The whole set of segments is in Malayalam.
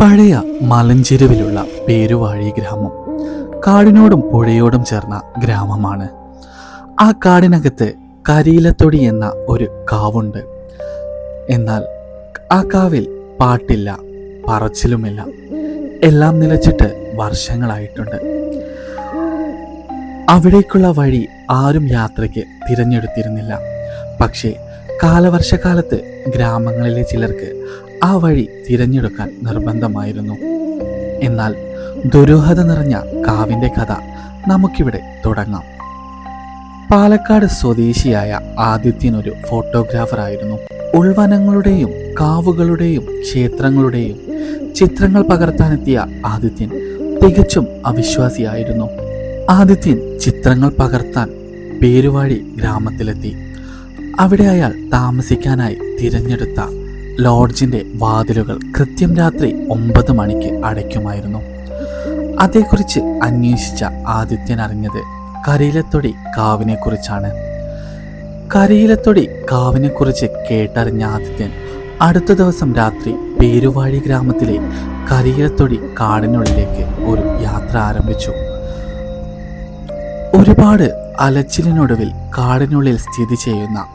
പഴയ മലഞ്ചെരുവിലുള്ള പേരുവാഴി ഗ്രാമം കാടിനോടും പുഴയോടും ചേർന്ന ഗ്രാമമാണ്. ആ കാടിനകത്ത് കരിയിലത്തൊടി എന്ന ഒരു കാവുണ്ട്. എന്നാൽ ആ കാവിൽ പാട്ടില്ല പറച്ചിലുമില്ല. എല്ലാം നിലച്ചിട്ട് വർഷങ്ങളായിട്ടുണ്ട്. അവിടേക്കുള്ള വഴി ആരും യാത്രയ്ക്ക് തിരഞ്ഞെടുത്തിരുന്നില്ല. പക്ഷേ കാലവർഷക്കാലത്ത് ഗ്രാമങ്ങളിലെ ചിലർക്ക് ആ വഴി തിരഞ്ഞെടുക്കാൻ നിർബന്ധമായിരുന്നു. എന്നാൽ ദുരൂഹത നിറഞ്ഞ കാവിന്റെ കഥ നമുക്കിവിടെ തുടങ്ങാം. പാലക്കാട് സ്വദേശിയായ ആദിത്യനൊരു ഫോട്ടോഗ്രാഫറായിരുന്നു. ഉൾവനങ്ങളുടെയും കാവുകളുടെയും ക്ഷേത്രങ്ങളുടെയും ചിത്രങ്ങൾ പകർത്താനെത്തിയ ആദിത്യൻ തികച്ചും അവിശ്വാസിയായിരുന്നു. ആദിത്യൻ ചിത്രങ്ങൾ പകർത്താൻ പേരുവാഴി ഗ്രാമത്തിലെത്തി. അവിടെ അയാൾ താമസിക്കാനായി തിരഞ്ഞെടുത്ത ലോഡ്ജിന്റെ വാതിലുകൾ കൃത്യം രാത്രി ഒമ്പത് മണിക്ക് അടയ്ക്കുമായിരുന്നു. അതേക്കുറിച്ച് അന്വേഷിച്ച ആദിത്യൻ അറിഞ്ഞത് കരയിലത്തൊടി കാവിനെക്കുറിച്ചാണ്. കരയിലത്തൊടി കാവിനെക്കുറിച്ച് കേട്ടറിഞ്ഞ ആദിത്യൻ അടുത്ത ദിവസം രാത്രി പേരുവാഴി ഗ്രാമത്തിലെ കരയിലത്തൊടി കാടിനുള്ളിലേക്ക് ഒരു യാത്ര ആരംഭിച്ചു. ഒരുപാട് അലച്ചിലിനൊടുവിൽ കാടിനുള്ളിൽ സ്ഥിതി ചെയ്യുന്ന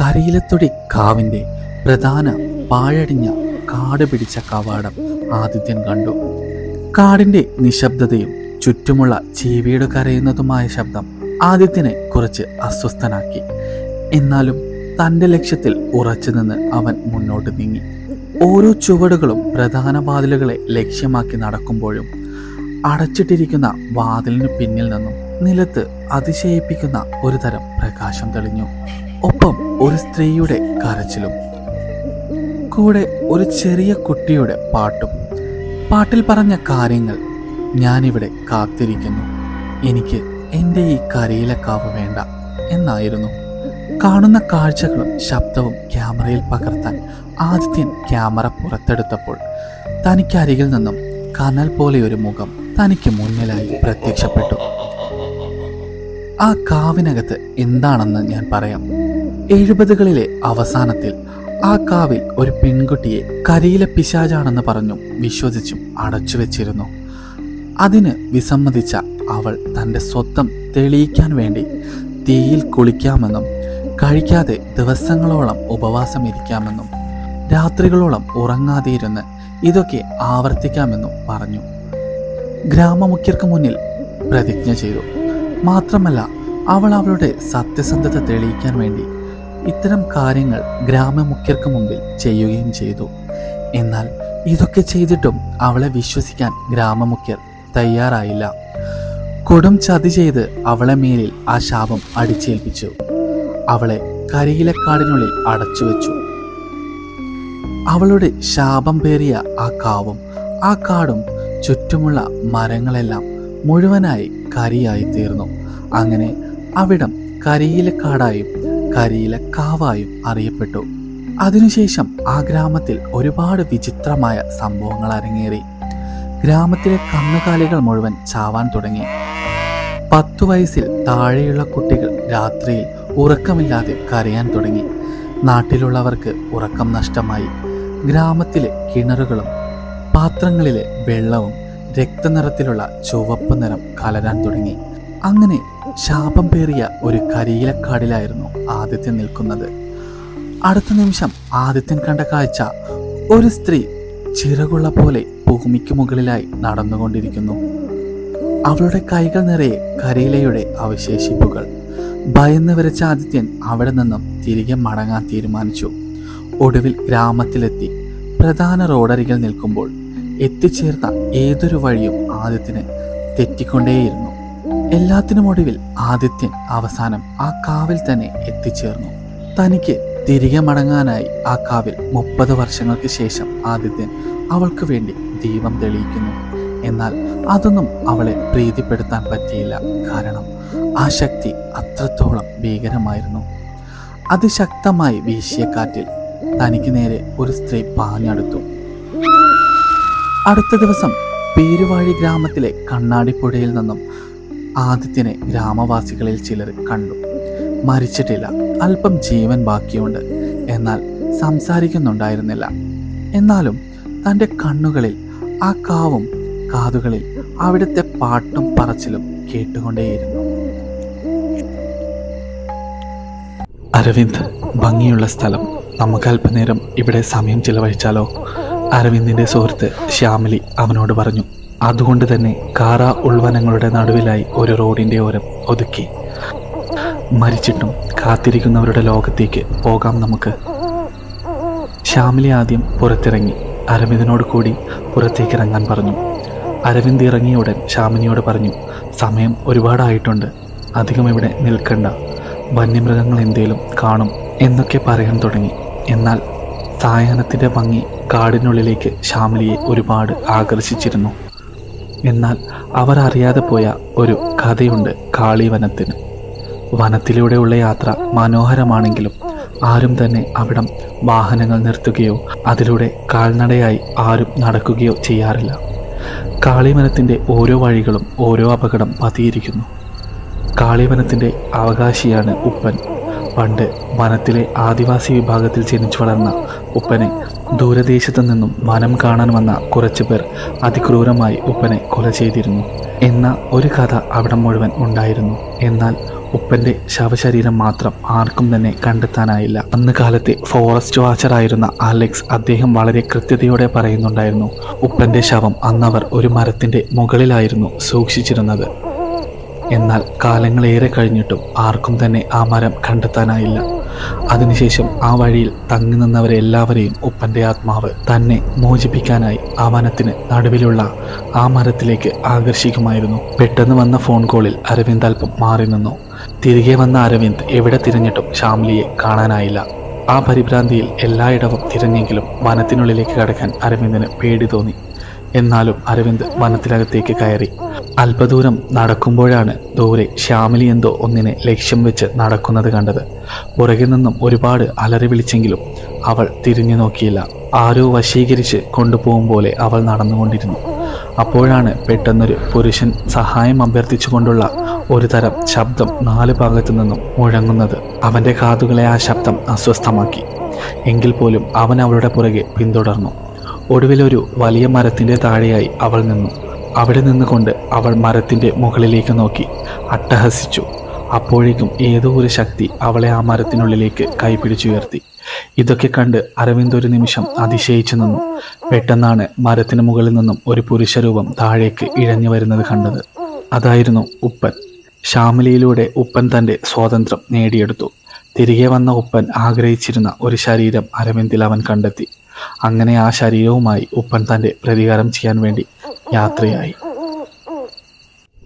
കരയിലത്തൊടി കാവിന്റെ പ്രധാന പാഴടിഞ്ഞ കാട് പിടിച്ച കവാടം ആദിത്യൻ കണ്ടു. കാടിന്റെ നിശബ്ദതയും ചുറ്റുമുള്ള ചീവീട് കരയുന്നതുമായ ശബ്ദം ആദിത്യനെ കുറച്ച് അസ്വസ്ഥനാക്കി. എന്നാലും തന്റെ ലക്ഷ്യത്തിൽ ഉറച്ചു നിന്ന് അവൻ മുന്നോട്ട് നീങ്ങി. ഓരോ ചുവടുകളും പ്രധാന വാതിലുകളെ ലക്ഷ്യമാക്കി നടക്കുമ്പോഴും അടച്ചിട്ടിരിക്കുന്ന വാതിലിനു പിന്നിൽ നിന്നും നിലത്ത് അതിശയിപ്പിക്കുന്ന ഒരു തരം പ്രകാശം തെളിഞ്ഞു. ഒപ്പം ഒരു സ്ത്രീയുടെ കരച്ചിലും കൂടെ ഒരു ചെറിയ കുട്ടിയുടെ പാട്ടും പാട്ടിൽ പറഞ്ഞ കാര്യങ്ങൾ ഞാനിവിടെ കാത്തിരിക്കുന്നു. എനിക്ക് എന്റെ ഈ കരയിലക്കാവ് വേണ്ട എന്നായിരുന്നു. കാണുന്ന കാഴ്ചകളും ശബ്ദവും ക്യാമറയിൽ പകർത്താൻ ആദിത്യൻ ക്യാമറ പുറത്തെടുത്തപ്പോൾ തനിക്കരികിൽ നിന്നും കനൽ പോലെ ഒരു മുഖം തനിക്ക് മുന്നിലായി പ്രത്യക്ഷപ്പെട്ടു. ആ കാവിനകത്ത് എന്താണെന്ന് ഞാൻ പറയാം. എഴുപതുകളിലെ അവസാനത്തിൽ ആ കാവിൽ ഒരു പെൺകുട്ടിയെ കരയിലെ പിശാചാണെന്ന് പറഞ്ഞും വിശ്വസിച്ചും അടച്ചു വെച്ചിരുന്നു. അതിന് വിസമ്മതിച്ച അവൾ തന്റെ സ്വത്തം തെളിയിക്കാൻ വേണ്ടി തീയിൽ കുളിക്കാമെന്നും കഴിക്കാതെ ദിവസങ്ങളോളം ഉപവാസം ഇരിക്കാമെന്നും രാത്രികളോളം ഉറങ്ങാതെ ഇരുന്ന് ഇതൊക്കെ ആവർത്തിക്കാമെന്നും പറഞ്ഞു. ഗ്രാമമുഖ്യർക്ക് മുന്നിൽ പ്രതിജ്ഞ ചെയ്തു. മാത്രമല്ല അവൾ അവളുടെ സത്യസന്ധത തെളിയിക്കാൻ വേണ്ടി ഇത്തരം കാര്യങ്ങൾ ഗ്രാമമുഖ്യർക്ക് മുമ്പിൽ ചെയ്യുകയും ചെയ്തു. എന്നാൽ ഇതൊക്കെ ചെയ്തിട്ടും അവളെ വിശ്വസിക്കാൻ ഗ്രാമമുഖ്യർ തയ്യാറായില്ല. കൊടും ചതി ചെയ്ത് അവളെ മേലിൽ ആ ശാപം അടിച്ചേൽപ്പിച്ചു. അവളെ കരിയിലക്കാടിനുള്ളിൽ അടച്ചു വെച്ചു അവളുടെ ശാപം പേറിയ ആ കാവും ആ കാടും ചുറ്റുമുള്ള മരങ്ങളെല്ലാം മുഴുവനായി കരിയായി തീർന്നു അങ്ങനെ അവിടം കരിയിലക്കാടായും കരിയിലക്കാവായും അറിയപ്പെട്ടു. അതിനുശേഷം ആ ഗ്രാമത്തിൽ ഒരുപാട് വിചിത്രമായ സംഭവങ്ങൾ അരങ്ങേറി. ഗ്രാമത്തിലെ കന്നുകാലികൾ മുഴുവൻ ചാവാൻ തുടങ്ങി. പത്തു വയസ്സിൽ താഴെയുള്ള കുട്ടികൾ രാത്രിയിൽ ഉറക്കമില്ലാതെ കരയാൻ തുടങ്ങി. നാട്ടിലുള്ളവർക്ക് ഉറക്കം നഷ്ടമായി. ഗ്രാമത്തിലെ കിണറുകളും പാത്രങ്ങളിലെ വെള്ളവും രക്തനിറത്തിലുള്ള ചുവപ്പ് നിറം കലരാൻ തുടങ്ങി. അങ്ങനെ ശാപം പേറിയ ഒരു കരിയിലക്കാടിലായിരുന്നു ആദിത്യൻ നിൽക്കുന്നത്. അടുത്ത നിമിഷം ആദിത്യൻ കണ്ട കാഴ്ച ഒരു സ്ത്രീ ചിറകുള്ള പോലെ ഭൂമിക്ക് മുകളിലായി നടന്നുകൊണ്ടിരിക്കുന്നു. അവളുടെ കൈകൾ നിറയെ കരിയിലയുടെ അവശേഷിപ്പുകൾ. ഭയന്ന് വരച്ച ആദിത്യൻ അവിടെ നിന്നും തിരികെ മടങ്ങാൻ തീരുമാനിച്ചു. ഒടുവിൽ ഗ്രാമത്തിലെത്തി. പ്രധാന റോഡരികിൽ നിൽക്കുമ്പോൾ എത്തിച്ചേർന്ന ഏതൊരു വഴിയും ആദിത്യന് തെറ്റിക്കൊണ്ടേയിരുന്നു. എല്ലാത്തിനും ഒടുവിൽ ആദിത്യൻ അവസാനം ആ കാവിൽ തന്നെ എത്തിച്ചേർന്നു. തനിക്ക് തിരികെ മടങ്ങാനായി ആ കാവിൽ മുപ്പത് വർഷങ്ങൾക്ക് ശേഷം ആദിത്യൻ അവൾക്ക് വേണ്ടി ദീപം തെളിയിക്കുന്നു. എന്നാൽ അതൊന്നും അവളെ പ്രീതിപ്പെടുത്താൻ പറ്റിയില്ല. കാരണം ആ ശക്തി അത്രത്തോളം ഭീകരമായിരുന്നു. അതിശക്തമായി വീശിയ കാറ്റിൽ തനിക്ക് നേരെ ഒരു സ്ത്രീ പാഞ്ഞടുത്തു. അടുത്ത ദിവസം പേരുവാഴി ഗ്രാമത്തിലെ കണ്ണാടിപ്പുഴയിൽ നിന്നും ആദിത്യനെ ഗ്രാമവാസികളിൽ ചിലർ കണ്ടു. മരിച്ചിട്ടില്ല. അല്പം ജീവൻ ബാക്കിയുണ്ട്. എന്നാൽ സംസാരിക്കുന്നുണ്ടായിരുന്നില്ല. എന്നാലും തന്റെ കണ്ണുകളിൽ ആ കാവും കാതുകളിൽ അവിടുത്തെ പാട്ടും പറച്ചിലും കേട്ടുകൊണ്ടേയിരുന്നു. അരവിന്ദ് ഭംഗിയുള്ള സ്ഥലം. നമുക്ക് അല്പനേരം ഇവിടെ സമയം ചിലവഴിച്ചാലോ? അരവിന്ദിന്റെ സുഹൃത്ത് ശ്യാമിലി അവനോട് പറഞ്ഞു. അതുകൊണ്ട് തന്നെ കാറ ഉൾവനങ്ങളുടെ നടുവിലായി ഒരു റോഡിന്റെ ഓരം ഒതുക്കി. മരിച്ചിട്ടും കാത്തിരിക്കുന്നവരുടെ ലോകത്തേക്ക് പോകാം നമുക്ക്. ശ്യാമിലി ആദ്യം പുറത്തിറങ്ങി. അരവിന്ദിനോട് കൂടി പുറത്തേക്ക് ഇറങ്ങാൻ പറഞ്ഞു. അരവിന്ദ് ഇറങ്ങിയ ഉടൻ ശ്യാമിനിയോട് പറഞ്ഞു സമയം ഒരുപാടായിട്ടുണ്ട്. അധികം ഇവിടെ നിൽക്കണ്ട. വന്യമൃഗങ്ങൾ എന്തേലും കാണും എന്നൊക്കെ പറയാൻ തുടങ്ങി. എന്നാൽ സായാഹ്നത്തിന്റെ ഭംഗി കാടിനുള്ളിലേക്ക് ശ്യാമിലിയെ ഒരുപാട് ആകർഷിച്ചിരുന്നു. എന്നാൽ അവർ അറിയാതെ പോയ ഒരു കഥയുണ്ട് കാളിവനത്തിന്. വനത്തിലൂടെയുള്ള യാത്ര മനോഹരമാണെങ്കിലും ആരും തന്നെ അവിടം വാഹനങ്ങൾ നിർത്തുകയോ അതിലൂടെ കാൽനടയായി ആരും നടക്കുകയോ ചെയ്യാറില്ല. കാളിവനത്തിന്റെ ഓരോ വഴികളും ഓരോ അപകടം പതിയിരിക്കുന്നു. കാളിവനത്തിന്റെ അവകാശിയാണ് ഉപ്പൻ. പണ്ട് വനത്തിലെ ആദിവാസി വിഭാഗത്തിൽ ജനിച്ചു വളർന്ന ഉപ്പനെ ദൂരദേശത്തു നിന്നും വനം കാണാൻ വന്ന കുറച്ചു പേർ അതിക്രൂരമായി ഉപ്പനെ കൊല ചെയ്തിരുന്നു. എന്ന ഒരു കഥ അവിടെ മുഴുവൻ ഉണ്ടായിരുന്നു. എന്നാൽ ഉപ്പന്റെ ശവശരീരം മാത്രം ആർക്കും തന്നെ കണ്ടെത്താനായില്ല. അന്ന് കാലത്തെ ഫോറസ്റ്റ് വാച്ചറായിരുന്ന അലക്സ് അദ്ദേഹം വളരെ കൃത്യതയോടെ പറയുന്നുണ്ടായിരുന്നു ഉപ്പന്റെ ശവം അന്നവർ ഒരു മരത്തിന്റെ മുകളിലായിരുന്നു സൂക്ഷിച്ചിരുന്നത്. എന്നാൽ കാലങ്ങളേറെ കഴിഞ്ഞിട്ടും ആർക്കും തന്നെ ആ മരം കണ്ടെത്താനായില്ല. അതിനുശേഷം ആ വഴിയിൽ തങ്ങി നിന്നവരെ എല്ലാവരെയും ഉപ്പന്റെ ആത്മാവ് തന്നെ മോചിപ്പിക്കാനായി ആ വനത്തിന് നടുവിലുള്ള ആ മരത്തിലേക്ക് ആകർഷിക്കുമായിരുന്നു. പെട്ടെന്ന് വന്ന ഫോൺ കോളിൽ അരവിന്ദ് അല്പം മാറി നിന്നു. തിരികെ വന്ന അരവിന്ദ് എവിടെ തിരഞ്ഞിട്ടും ശ്യാമിലിയെ കാണാനായില്ല. ആ പരിഭ്രാന്തിയിൽ എല്ലായിടവും തിരഞ്ഞെങ്കിലും വനത്തിനുള്ളിലേക്ക് കടക്കാൻ അരവിന്ദിന് പേടി തോന്നി. എന്നാലും അരവിന്ദ് വനത്തിനകത്തേക്ക് കയറി. അല്പദൂരം നടക്കുമ്പോഴാണ് ദൂരെ ശ്യാമിലി എന്തോ ഒന്നിനെ ലക്ഷ്യം വെച്ച് നടക്കുന്നത് കണ്ടത്. പുറകിൽ നിന്നും ഒരുപാട് അലറി വിളിച്ചെങ്കിലും അവൾ തിരിഞ്ഞു നോക്കിയില്ല. ആരോ വശീകരിച്ച് കൊണ്ടുപോകും പോലെ അവൾ നടന്നുകൊണ്ടിരുന്നു. അപ്പോഴാണ് പെട്ടെന്നൊരു പുരുഷൻ സഹായം അഭ്യർത്ഥിച്ചുകൊണ്ടുള്ള ഒരു തരം ശബ്ദം നാല് ഭാഗത്തു നിന്നും മുഴങ്ങുന്നത് അവന്റെ കാതുകളെ ആ ശബ്ദം അസ്വസ്ഥമാക്കി. എങ്കിൽ പോലും അവൻ അവളുടെ പുറകെ പിന്തുടർന്നു. ഒടുവിലൊരു വലിയ മരത്തിന്റെ താഴെയായി അവൾ നിന്നു. അവിടെ നിന്നുകൊണ്ട് അവൾ മരത്തിന്റെ മുകളിലേക്ക് നോക്കി. അട്ടഹസിച്ചു. അപ്പോഴേക്കും ഏതോ ഒരു ശക്തി അവളെ ആ മരത്തിനുള്ളിലേക്ക് കൈപിടിച്ചുയർത്തി. ഇതൊക്കെ കണ്ട് അരവിന്ദ് ഒരു നിമിഷം അതിശയിച്ചു നിന്നു. പെട്ടെന്നാണ് മരത്തിന് മുകളിൽ നിന്നും ഒരു പുരുഷരൂപം താഴേക്ക് ഇഴഞ്ഞു വരുന്നത് കണ്ടത്. അതായിരുന്നു ഉപ്പൻ. ശ്യാമലയിലൂടെ ഉപ്പൻ തന്റെ സ്വാതന്ത്ര്യം നേടിയെടുത്തു. തിരികെ വന്ന ഉപ്പൻ ആഗ്രഹിച്ചിരുന്ന ഒരു ശരീരം അരവിന്ദിൽ അവൻ കണ്ടെത്തി. അങ്ങനെ ആ ശരീരവുമായി ഉപ്പൻ തന്റെ പ്രതികാരം ചെയ്യാൻ വേണ്ടി യാത്രയായി.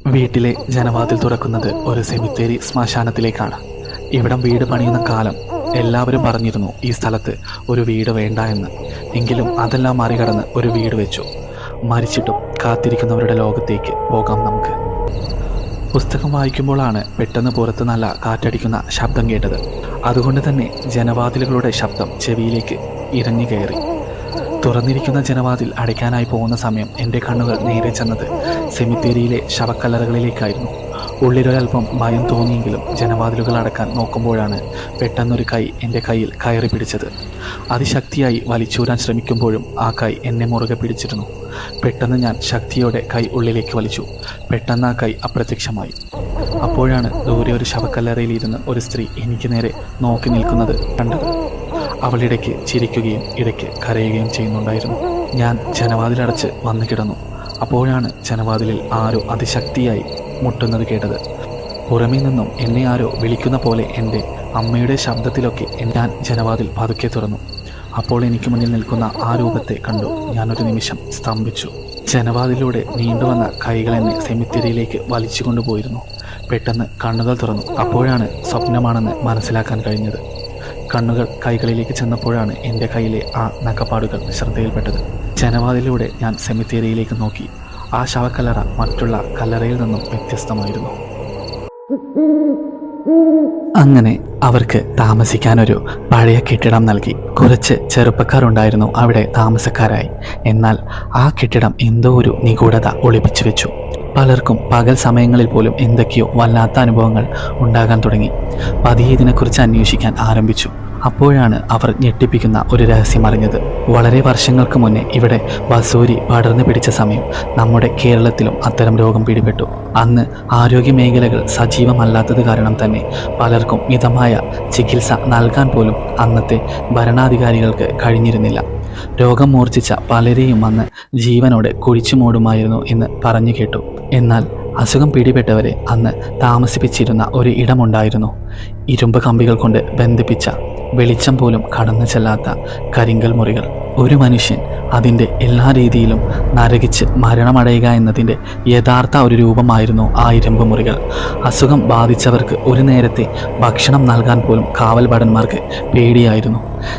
വീട്ടിലെ ജനവാതിൽ തുറക്കുന്നത് ഒരു സെമിത്തേരി ശ്മശാനത്തിലേക്കാണ്. ഇവിടം വീട് പണിയുന്ന കാലം എല്ലാവരും പറഞ്ഞിരുന്നു ഈ സ്ഥലത്ത് ഒരു വീട് വേണ്ട എന്ന്. എങ്കിലും അതെല്ലാം മറികടന്ന് ഒരു വീട് വെച്ചു. മരിച്ചിട്ടും കാത്തിരിക്കുന്നവരുടെ ലോകത്തേക്ക് പോകാം നമുക്ക്. പുസ്തകം വായിക്കുമ്പോഴാണ് പെട്ടെന്ന് പുറത്ത് നല്ല കാറ്റടിക്കുന്ന ശബ്ദം കേട്ടത്. അതുകൊണ്ട് തന്നെ ജനവാതിലുകളുടെ ശബ്ദം ചെവിയിലേക്ക് ഇരഞ്ഞു കയറി. തുറന്നിരിക്കുന്ന ജനവാതിൽ അടയ്ക്കാനായി പോകുന്ന സമയം എന്റെ കണ്ണുകൾ നേരെ ചെന്നത് സെമിത്തേരിയിലെ ശവക്കല്ലറകളിലേക്കായിരുന്നു. ഉള്ളിലൊരൽപ്പം ഭയം തോന്നിയെങ്കിലും ജനവാതിലുകൾ അടക്കാൻ നോക്കുമ്പോഴാണ് പെട്ടെന്നൊരു കൈ എന്റെ കയ്യിൽ കയറി പിടിച്ചത്. അതിശക്തിയായി വലിച്ചൂരാൻ ശ്രമിക്കുമ്പോഴും ആ കൈ എന്നെ മുറുകെ പിടിച്ചിരുന്നു. പെട്ടെന്ന് ഞാൻ ശക്തിയോടെ കൈ ഉള്ളിലേക്ക് വലിച്ചു. പെട്ടെന്ന് ആ കൈ അപ്രത്യക്ഷമായി. അപ്പോഴാണ് ദൂരെ ഒരു ശവക്കല്ലറയിൽ ഇരുന്ന് ഒരു സ്ത്രീ എനിക്ക് നേരെ നോക്കി നിൽക്കുന്നത് കണ്ടത്. അവളിടയ്ക്ക് ചിരിക്കുകയും ഇടയ്ക്ക് കരയുകയും ചെയ്യുന്നുണ്ടായിരുന്നു. ഞാൻ ജനവാതിലടച്ച് വന്നു കിടന്നു. അപ്പോഴാണ് ജനവാതിലിൽ ആരോ അതിശക്തിയായി മുട്ടുന്നത് കേട്ടത്. പുറമേ നിന്നും എന്നെ ആരോ വിളിക്കുന്ന പോലെ എന്റെ അമ്മയുടെ ശബ്ദത്തിലൊക്കെ ഞാൻ ജനവാതിൽ പതുക്കെ തുറന്നു. അപ്പോൾ എനിക്ക് മുന്നിൽ നിൽക്കുന്ന ആ രൂപത്തെ കണ്ടു. ഞാനൊരു നിമിഷം സ്തംഭിച്ചു. ജനവാതിലൂടെ നീണ്ടുവന്ന കൈകൾ എന്നെ സെമിത്തേരിയിലേക്ക് വലിച്ചു കൊണ്ടുപോയിരുന്നു. പെട്ടെന്ന് കണ്ണുകൾ തുറന്നു. അപ്പോഴാണ് സ്വപ്നമാണെന്ന് മനസ്സിലാക്കാൻ കഴിഞ്ഞത്. കണ്ണുകൾ കൈകളിലേക്ക് ചെന്നപ്പോഴാണ് എന്റെ കയ്യിലെ ആ നഖപ്പാടുകൾ ശ്രദ്ധയിൽപ്പെട്ടത്. ജനവാതിലൂടെ ഞാൻ സെമിത്തേരിയിലേക്ക് നോക്കി. ആ ശവക്കല്ലറ മറ്റുള്ള കല്ലറയിൽ നിന്നും വ്യത്യസ്തമായിരുന്നു. അങ്ങനെ അവർക്ക് താമസിക്കാനൊരു പഴയ കെട്ടിടം നൽകി. കുറച്ച് ചെറുപ്പക്കാരുണ്ടായിരുന്നു അവിടെ താമസക്കാരായി. എന്നാൽ ആ കെട്ടിടം എന്തോ ഒരു നിഗൂഢത ഒളിപ്പിച്ചു വെച്ചു. പലർക്കും പകൽ സമയങ്ങളിൽ പോലും എന്തൊക്കെയോ വല്ലാത്ത അനുഭവങ്ങൾ ഉണ്ടാകാൻ തുടങ്ങി. പതിയെ ഇതിനെക്കുറിച്ച് അന്വേഷിക്കാൻ ആരംഭിച്ചു. അപ്പോഴാണ് അവർ ഞെട്ടിപ്പിക്കുന്ന ഒരു രഹസ്യം അറിഞ്ഞത്. വളരെ വർഷങ്ങൾക്ക് മുന്നേ ഇവിടെ വസൂരി പടർന്നു പിടിച്ച സമയം നമ്മുടെ കേരളത്തിലും അത്തരം രോഗം പിടിപെട്ടു. അന്ന് ആരോഗ്യ മേഖലകൾ സജീവമല്ലാത്തത് കാരണം തന്നെ പലർക്കും മിതമായ ചികിത്സ നൽകാൻ പോലും അന്നത്തെ ഭരണാധികാരികൾക്ക് കഴിഞ്ഞിരുന്നില്ല. രോഗം മൂർച്ഛിച്ച പലരെയും അന്ന് ജീവനോടെ കുഴിച്ചു മൂടുമായിരുന്നു എന്ന് പറഞ്ഞു കേട്ടു. എന്നാൽ അസുഖം പിടിപെട്ടവരെ അന്ന് താമസിപ്പിച്ചിരുന്ന ഒരു ഇടമുണ്ടായിരുന്നു. ഇരുമ്പ് കമ്പികൾ കൊണ്ട് ബന്ധിപ്പിച്ച വെളിച്ചം പോലും കടന്നു ചെല്ലാത്ത കരിങ്കൽ മുറികൾ. ഒരു മനുഷ്യൻ അതിന്റെ എല്ലാ രീതിയിലും നരകിച്ച് മരണമടയുക എന്നതിന്റെ യഥാർത്ഥ ഒരു രൂപമായിരുന്നു ആ ഇരുമ്പ് മുറികൾ. അസുഖം ബാധിച്ചവർക്ക് ഒരു നേരത്തെ ഭക്ഷണം നൽകാൻ പോലും കാവൽ ഭടന്മാർക്ക് പേടിയായിരുന്നു.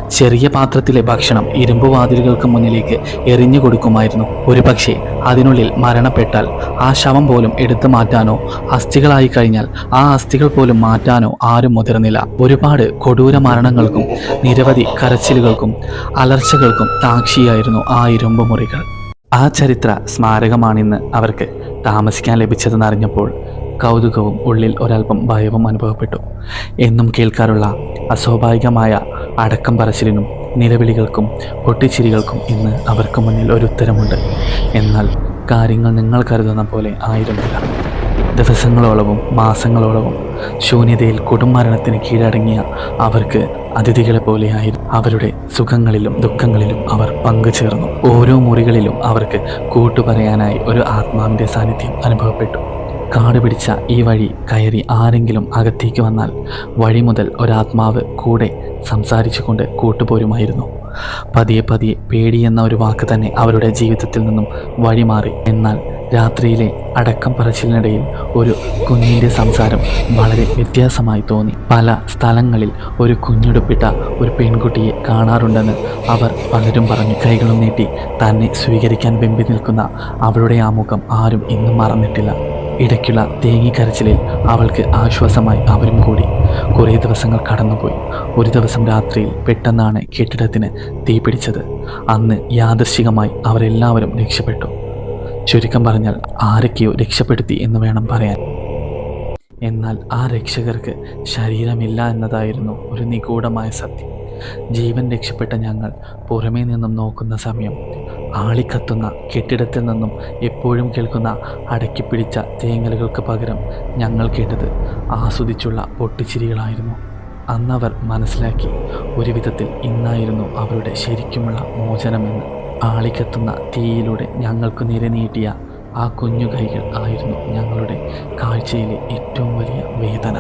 ചെറിയ പാത്രത്തിലെ ഭക്ഷണം ഇരുമ്പ് വാതിലുകൾക്ക് മുന്നിലേക്ക് എറിഞ്ഞു കൊടുക്കുമായിരുന്നു. ഒരുപക്ഷെ അതിനുള്ളിൽ മരണപ്പെട്ടാൽ ആ ശവം പോലും എടുത്തു മാറ്റാനോ അസ്ഥികളായി കഴിഞ്ഞാൽ ആ അസ്ഥികൾ പോലും മാറ്റാനോ ആരും മുതിർന്നില്ല. ഒരുപാട് കൊടൂര മരണങ്ങൾക്കും നിരവധി കരച്ചിലുകൾക്കും അലർച്ചകൾക്കും സാക്ഷിയായിരുന്നു ആ ഇരുമ്പ് മുറികൾ. ആ ചരിത്ര സ്മാരകമാണിന്ന് അവർക്ക് താമസിക്കാൻ ലഭിച്ചതെന്ന് അറിഞ്ഞപ്പോൾ കൗതുകവും ഉള്ളിൽ ഒരല്പം ഭയവും അനുഭവപ്പെട്ടു. എന്നും കേൾക്കാറുള്ള അസ്വാഭാവികമായ അടക്കം പറച്ചിലിനും നിലവിളികൾക്കും പൊട്ടിച്ചിരികൾക്കും ഇന്ന് അവർക്ക് മുന്നിൽ ഒരു ഉത്തരമുണ്ട്. എന്നാൽ കാര്യങ്ങൾ നിങ്ങൾ കരുതുന്ന പോലെ ആയിരുന്നില്ല. ദിവസങ്ങളോളവും മാസങ്ങളോളവും ശൂന്യതയിൽ കൊടുമരണത്തിന് കീഴടങ്ങിയ അവർക്ക് അതിഥികളെ പോലെയായിരുന്നു അവരുടെ സുഖങ്ങളിലും ദുഃഖങ്ങളിലും അവർ പങ്കുചേർന്നു. ഓരോ മുറികളിലും അവർക്ക് കൂട്ടുപറയാനായി ഒരു ആത്മാവിന്റെ സാന്നിധ്യം അനുഭവപ്പെട്ടു. കാട് പിടിച്ച ഈ വഴി കയറി ആരെങ്കിലും അകത്തേക്ക് വന്നാൽ വഴി മുതൽ ഒരാത്മാവ് കൂടെ സംസാരിച്ചുകൊണ്ട് കൂട്ടുപോരുമായിരുന്നു. പതിയെ പതിയെ പേടി എന്ന ഒരു വാക്ക് തന്നെ അവരുടെ ജീവിതത്തിൽ നിന്നും വഴിമാറി. എന്നാൽ രാത്രിയിലെ അടക്കം പറച്ചിലിനിടയിൽ ഒരു കുഞ്ഞിന്റെ സംസാരം വളരെ വ്യത്യാസമായി തോന്നി. പല സ്ഥലങ്ങളിൽ ഒരു കുഞ്ഞുടുപ്പിട്ട ഒരു പെൺകുട്ടിയെ കാണാറുണ്ടെന്ന് അവർ പലരും പറഞ്ഞു. കൈകളും നീട്ടി തന്നെ സ്വീകരിക്കാൻ വെമ്പി നിൽക്കുന്ന അവളുടെ ആ മുഖം ആരും ഇന്നും മറന്നിട്ടില്ല. ഇടയ്ക്കുള്ള തേങ്ങിക്കരച്ചിലിൽ അവൾക്ക് ആശ്വാസമായി അവരും കൂടി. കുറേ ദിവസങ്ങൾ കടന്നുപോയി. ഒരു ദിവസം രാത്രിയിൽ പെട്ടെന്നാണ് കെട്ടിടത്തിന് തീപിടിച്ചത്. അന്ന് യാദൃശികമായി അവരെല്ലാവരും രക്ഷപ്പെട്ടു. ചുരുക്കം പറഞ്ഞാൽ ആരൊക്കെയോ രക്ഷപ്പെടുത്തി എന്ന് വേണം പറയാൻ. എന്നാൽ ആ രക്ഷകർക്ക് ശരീരമില്ല എന്നതായിരുന്നു ഒരു നിഗൂഢമായ സത്യം. ജീവൻ രക്ഷപ്പെട്ട ഞങ്ങൾ പുറമേ നിന്നും നോക്കുന്ന സമയം. ആളിക്കത്തുന്ന കെട്ടിടത്തിൽ നിന്നും എപ്പോഴും കേൾക്കുന്ന അടക്കിപ്പിടിച്ച തേങ്ങലുകൾക്ക് പകരം ഞങ്ങൾ കേട്ടത് ആസ്വദിച്ചുള്ള പൊട്ടിച്ചിരികളായിരുന്നു. അന്നവർ മനസ്സിലാക്കി ഒരു വിധത്തിൽ ഇന്നായിരുന്നു അവരുടെ ശരിക്കുമുള്ള മോചനമെന്ന്. ആളിക്കത്തുന്ന തീയിലൂടെ ഞങ്ങൾക്ക് നേരെ നീട്ടിയ ആ കുഞ്ഞു കൈകൾ ആയിരുന്നു ഞങ്ങളുടെ കാഴ്ചയിലെ ഏറ്റവും വലിയ വേദന.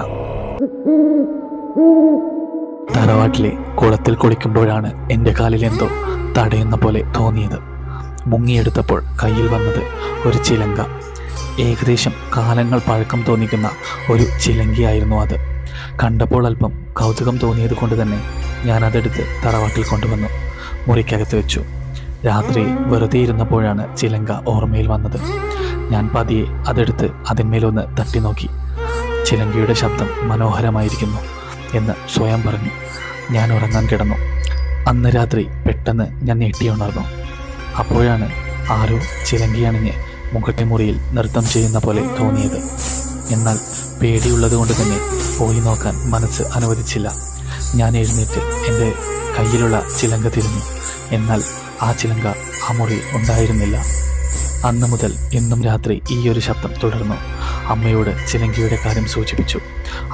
തറവാട്ടിലെ കുളത്തിൽ കുളിക്കുമ്പോഴാണ് എന്റെ കാലിൽ എന്തോ തടയുന്ന പോലെ തോന്നിയത്. മുങ്ങിയെടുത്തപ്പോൾ കയ്യിൽ വന്നത് ഒരു ചിലങ്ക. ഏകദേശം കാലങ്ങൾ പഴക്കം തോന്നിക്കുന്ന ഒരു ചിലങ്കിയായിരുന്നു അത്. കണ്ടപ്പോൾ അല്പം കൗതുകം തോന്നിയത് കൊണ്ട് തന്നെ ഞാനതെടുത്ത് തറവാട്ടിൽ കൊണ്ടുവന്നു. മുറിക്കകത്ത് വെച്ചു. രാത്രി വെറുതെ ഇരുന്നപ്പോഴാണ് ചിലങ്ക ഓർമ്മയിൽ വന്നത്. ഞാൻ പതിയെ അതെടുത്ത് അതിന്മേലൊന്ന് തട്ടി നോക്കി. ചിലങ്കയുടെ ശബ്ദം മനോഹരമായിരിക്കുന്നു എന്ന് സ്വയം പറഞ്ഞു. ഞാൻ ഉറങ്ങാൻ കിടന്നു. അന്ന് രാത്രി പെട്ടെന്ന് ഞാൻ ഞെട്ടിയുണർന്നു അപ്പോഴാണ് ആരോ ചിലങ്കിയണിഞ്ഞ് മുഖത്തെ മുറിയിൽ നൃത്തം ചെയ്യുന്ന പോലെ തോന്നിയത്. എന്നാൽ പേടിയുള്ളത് കൊണ്ട് തന്നെ പോയി നോക്കാൻ മനസ്സ് അനുവദിച്ചില്ല. ഞാൻ എഴുന്നേറ്റ് എന്റെ കയ്യിലുള്ള ചിലങ്ക തിരിഞ്ഞു. എന്നാൽ ആ ചിലങ്ക ആ മുറിയിൽ ഉണ്ടായിരുന്നില്ല. അന്ന് മുതൽ എന്നും രാത്രി ഈ ഒരു ശബ്ദം തുടർന്നു. അമ്മയോട് ചിലങ്കിയുടെ കാര്യം സൂചിപ്പിച്ചു.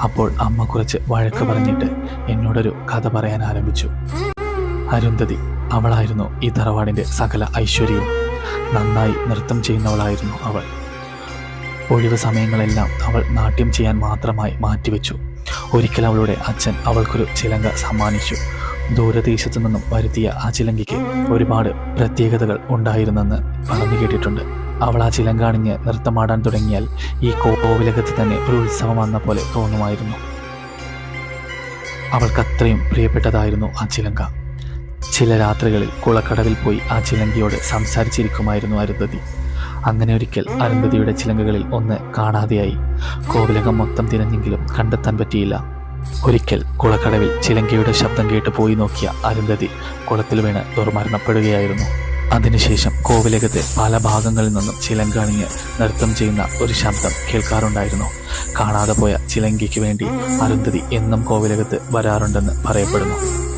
അപ്പോൾ അമ്മ കുറച്ച് വഴക്ക് പറഞ്ഞിട്ട് എന്നോടൊരു കഥ പറയാൻ ആരംഭിച്ചു. അരുന്ധതി അവളായിരുന്നു ഈ തറവാടിന്റെ സകല ഐശ്വര്യവും. നന്നായി നൃത്തം ചെയ്യുന്നവളായിരുന്നു അവൾ. ഒഴിവ് സമയങ്ങളെല്ലാം അവൾ നാട്യം ചെയ്യാൻ മാത്രമായി മാറ്റിവെച്ചു. ഒരിക്കൽ അവളുടെ അച്ഛൻ അവൾക്കൊരു ചിലങ്ക സമ്മാനിച്ചു. ദൂരദേശത്തു നിന്നും വരുത്തിയ ആ ചിലങ്കിക്ക് ഒരുപാട് പ്രത്യേകതകൾ ഉണ്ടായിരുന്നെന്ന് പറഞ്ഞു കേട്ടിട്ടുണ്ട്. അവൾ ആ ചിലങ്കാണിഞ്ഞ് നൃത്തമാടാൻ തുടങ്ങിയാൽ ഈ കോവിലകത്ത് തന്നെ ഒരു ഉത്സവം വന്ന പോലെ തോന്നുമായിരുന്നു. അവൾക്കത്രയും പ്രിയപ്പെട്ടതായിരുന്നു ആ ചിലങ്ക ചില രാത്രികളിൽ കുളക്കടവിൽ പോയി ആ ചിലങ്കയോട് സംസാരിച്ചിരിക്കുമായിരുന്നു അരുന്ധതി. അങ്ങനെ ഒരിക്കൽ അരുന്ധതിയുടെ ചിലങ്കകളിൽ ഒന്ന് കാണാതെയായി. കോവിലകം മൊത്തം തിരഞ്ഞെങ്കിലും കണ്ടെത്താൻ പറ്റിയില്ല. ഒരിക്കൽ കുളക്കടവിൽ ചിലങ്കയുടെ ശബ്ദം കേട്ട് പോയി നോക്കിയ അരുന്ധതി കുളത്തിൽ വീണ് ദുർമരണപ്പെടുകയായിരുന്നു. അതിനുശേഷം കോവിലകത്തെ പല ഭാഗങ്ങളിൽ നിന്നും ചിലങ്കാണിഞ്ഞ് നൃത്തം ചെയ്യുന്ന ഒരു ശബ്ദം കേൾക്കാറുണ്ടായിരുന്നു. കാണാതെ പോയ ചിലങ്കയ്ക്ക് വേണ്ടി അരുന്ധതി എന്നും കോവിലകത്ത് വരാറുണ്ടെന്ന് പറയപ്പെടുന്നു.